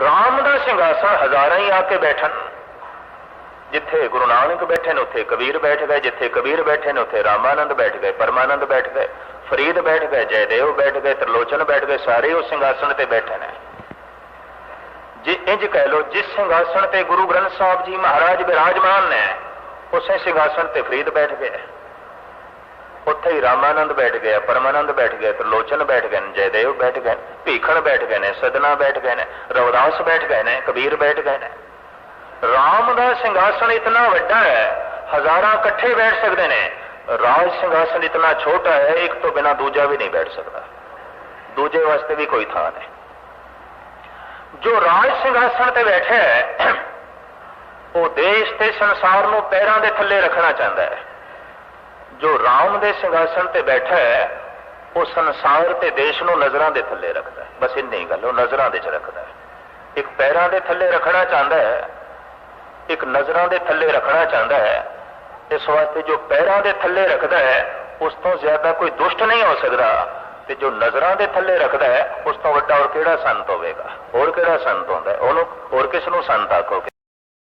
ਰਾਮ ਦਾ ਸਿੰਘਾਸਣ ਹਜ਼ਾਰਾਂ ਹੀ ਆ ਕੇ ਬੈਠਣ। ਜਿੱਥੇ ਗੁਰੂ ਨਾਨਕ ਬੈਠੇ ਨੇ, ਉੱਥੇ ਕਬੀਰ ਬੈਠ ਗਏ। ਜਿੱਥੇ ਕਬੀਰ ਬੈਠੇ ਨੇ, ਉੱਥੇ ਰਾਮਾਨੰਦ ਬੈਠ ਗਏ, ਪਰਮਾਨੰਦ ਬੈਠ ਗਏ, ਫਰੀਦ ਬੈਠ ਗਏ, ਜੈਦੇਵ ਬੈਠ ਗਏ, ਤ੍ਰਿਲੋਚਨ ਬੈਠ ਗਏ, ਸਾਰੇ ਉਸ ਸਿੰਘਾਸਣ ਤੇ ਬੈਠੇ ਨੇ। ਜੇ ਇੰਜ ਕਹਿ ਲੋ ਜਿਸ ਸਿੰਘਾਸਣ ਤੇ ਗੁਰੂ ਗ੍ਰੰਥ ਸਾਹਿਬ ਜੀ ਮਹਾਰਾਜ ਬਿਰਾਜਮਾਨ ਨੇ, ਉਸੇ ਸਿੰਘਾਸਣ ਤੇ ਫਰੀਦ ਬੈਠ ਗਏ। ਉੱਥੇ ਹੀ ਰਾਮਾਨੰਦ ਬੈਠ ਗਿਆ ਪਰਮਾਨੰਦ ਬੈਠ ਗਿਆ ਤ੍ਰਿਲੋਚਨ ਬੈਠ ਗਏ ਨੇ ਜੈਦੇਵ ਬੈਠ ਗਏ ਨੇ, ਭੀਖਣ ਬੈਠ ਗਏ ਨੇ ਸਦਨਾ ਬੈਠ ਗਏ ਨੇ ਰਵਿਦਾਸ ਬੈਠ ਗਏ ਨੇ ਕਬੀਰ ਬੈਠ ਗਏ ਨੇ। ਰਾਮ ਦਾ ਸਿੰਘਾਸਣ ਇਤਨਾ ਵੱਡਾ ਹੈ ਹਜ਼ਾਰਾਂ ਇਕੱਠੇ ਬੈਠ ਸਕਦੇ ਨੇ। ਰਾਜ ਸਿੰਘਾਸਣ ਇਤਨਾ ਛੋਟਾ ਹੈ ਇੱਕ ਤੋਂ ਬਿਨਾ ਦੂਜਾ ਵੀ ਨਹੀਂ ਬੈਠ ਸਕਦਾ। ਦੂਜੇ ਵਾਸਤੇ ਵੀ ਕੋਈ ਥਾਂ ਨਹੀਂ। ਜੋ ਰਾਜ ਸਿੰਘਾਸਣ ਤੇ ਬੈਠਾ ਹੈ ਉਹ ਦੇਸ਼ ਤੇ ਸੰਸਾਰ ਨੂੰ ਪੈਰਾਂ ਦੇ ਥੱਲੇ ਰੱਖਣਾ ਚਾਹੁੰਦਾ ਹੈ। ਜੋ ਰਾਮ ਦੇ ਸਿੰਘਾਸਣ ਤੇ ਬੈਠਾ ਹੈ, ਉਹ ਸੰਸਾਰ ਤੇ ਦੇਸ਼ ਨੂੰ ਨਜ਼ਰਾਂ ਦੇ ਥੱਲੇ ਰੱਖਦਾ ਹੈ। ਬਸ ਇੰਨੀ ਹੀ ਗੱਲ, ਉਹ ਨਜ਼ਰਾਂ ਦੇ ਚ ਰੱਖਦਾ ਹੈ। ਇੱਕ ਪੈਰਾਂ ਦੇ ਥੱਲੇ ਰੱਖਣਾ ਚਾਹੁੰਦਾ ਹੈ, ਇੱਕ ਨਜ਼ਰਾਂ ਦੇ ਥੱਲੇ ਰੱਖਣਾ ਚਾਹੁੰਦਾ ਹੈ, ਇਸ ਵਾਸਤੇ ਜੋ ਪੈਰਾਂ ਦੇ ਥੱਲੇ ਰੱਖਦਾ ਹੈ, ਉਸ ਤੋਂ ਜ਼ਿਆਦਾ ਕੋਈ ਦੁਸ਼ਟ ਨਹੀਂ ਹੋ ਸਕਦਾ। ਤੇ ਜੋ ਨਜ਼ਰਾਂ ਦੇ ਥੱਲੇ ਰੱਖਦਾ ਹੈ, ਉਸ ਤੋਂ ਵੱਡਾ ਹੋਰ ਕਿਹੜਾ ਸੰਤ ਹੋਵੇਗਾ? ਹੋਰ ਕਿਹੜਾ ਸੰਤ ਹੁੰਦਾ ਉਹਨੂੰ, ਹੋਰ ਕਿਸ ਨੂੰ ਸੰਤ ਆਖੋਗੇ?